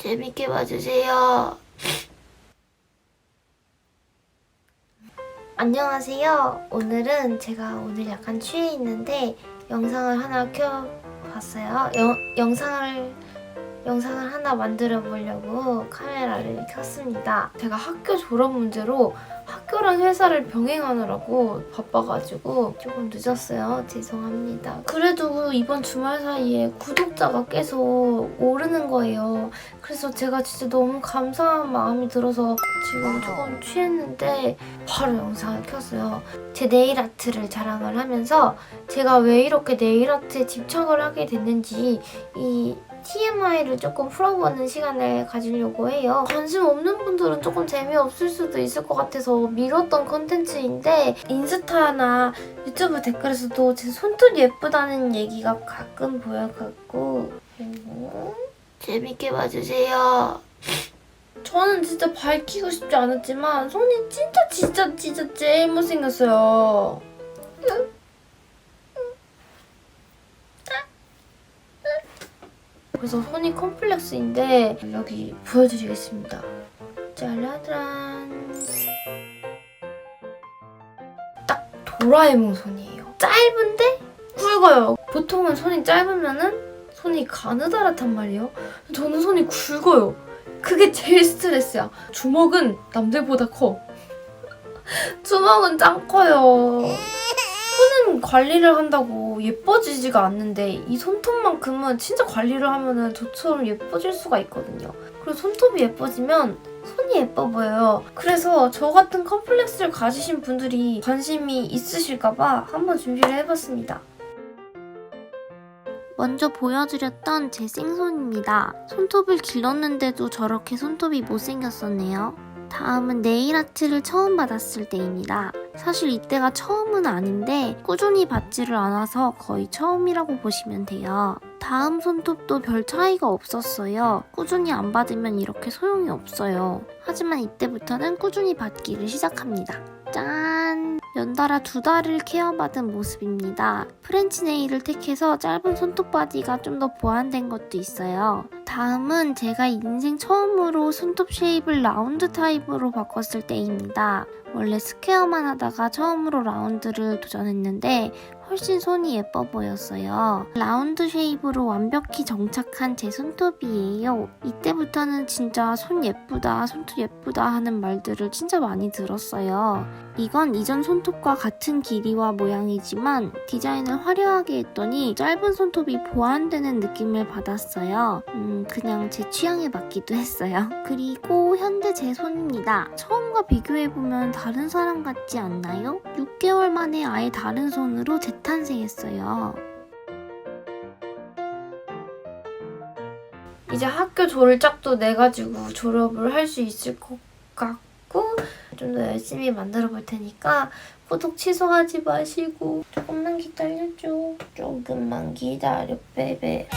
재밌게 봐주세요. 안녕하세요. 오늘은 제가 오늘 약간 취해 있는데 영상을 하나 켜봤어요. 영, 영상을 영상을 하나 만들어 보려고 카메라를 켰습니다. 제가 학교 졸업 문제로 학교랑 회사를 병행하느라고 바빠가지고 조금 늦었어요. 죄송합니다. 그래도 이번 주말 사이에 구독자가 계속 오르는 거예요. 그래서 제가 진짜 너무 감사한 마음이 들어서 지금 조금 취했는데 바로 영상을 켰어요. 제 네일 아트를 자랑을 하면서 제가 왜 이렇게 네일 아트에 집착을 하게 됐는지 이 TMI를 조금 풀어보는 시간을 가지려고 해요. 관심 없는 분들은 조금 재미없을 수도 있을 것 같아서 미뤘던 컨텐츠인데 인스타나 유튜브 댓글에서도 제 손톱 예쁘다는 얘기가 가끔 보여갖고 음, 재밌게 봐주세요. 저는 진짜 밝히고 싶지 않았지만 손이 진짜 진짜 진짜 제일 못생겼어요. 그래서 손이 컴플렉스인데 여기 보여드리겠습니다. 짜라란. 딱 도라에몽 손이에요. 짧은데 굵어요. 보통은 손이 짧으면은 손이 가느다랗단 말이에요. 저는 손이 굵어요. 그게 제일 스트레스야. 주먹은 남들보다 커. 주먹은 짱 커요. 손은 관리를 한다고 예뻐지지가 않는데 이 손톱만큼은 진짜 관리를 하면은 저처럼 예뻐질 수가 있거든요. 그리고 손톱이 예뻐지면 손이 예뻐 보여요. 그래서 저 같은 컴플렉스를 가지신 분들이 관심이 있으실까봐 한번 준비를 해봤습니다. 먼저 보여드렸던 제 생손입니다. 손톱을 길렀는데도 저렇게 손톱이 못생겼었네요. 다음은 네일 아트를 처음 받았을 때입니다. 사실 이때가 처음은 아닌데 꾸준히 받지를 않아서 거의 처음이라고 보시면 돼요. 다음 손톱도 별 차이가 없었어요. 꾸준히 안 받으면 이렇게 소용이 없어요. 하지만 이때부터는 꾸준히 받기를 시작합니다. 짠! 연달아 두 달을 케어받은 모습입니다. 프렌치 네일을 택해서 짧은 손톱 바디가 좀 더 보완된 것도 있어요. 다음은 제가 인생 처음으로 손톱 쉐입을 라운드 타입으로 바꿨을 때입니다. 원래 스퀘어만 하다가 처음으로 라운드를 도전했는데 훨씬 손이 예뻐 보였어요. 라운드 쉐입으로 완벽히 정착한 제 손톱이에요. 이때부터는 진짜 손 예쁘다, 손톱 예쁘다 하는 말들을 진짜 많이 들었어요. 이건 이전 손톱 과 같은 길이와 모양이지만 디자인을 화려하게 했더니 짧은 손톱이 보완되는 느낌을 받았어요. 음, 그냥 제 취향에 맞기도 했어요. 그리고 현재 제 손입니다. 처음과 비교해보면 다른 사람 같지 않나요? 6개월 만에 아예 다른 손으로 재탄생했어요. 이제 학교 졸작도 내가지고 졸업을 할 수 있을 것 같고 좀 더 열심히 만들어 볼 테니까 구독 취소하지 마시고 조금만 기다려줘. 조금만 기다려, 베베.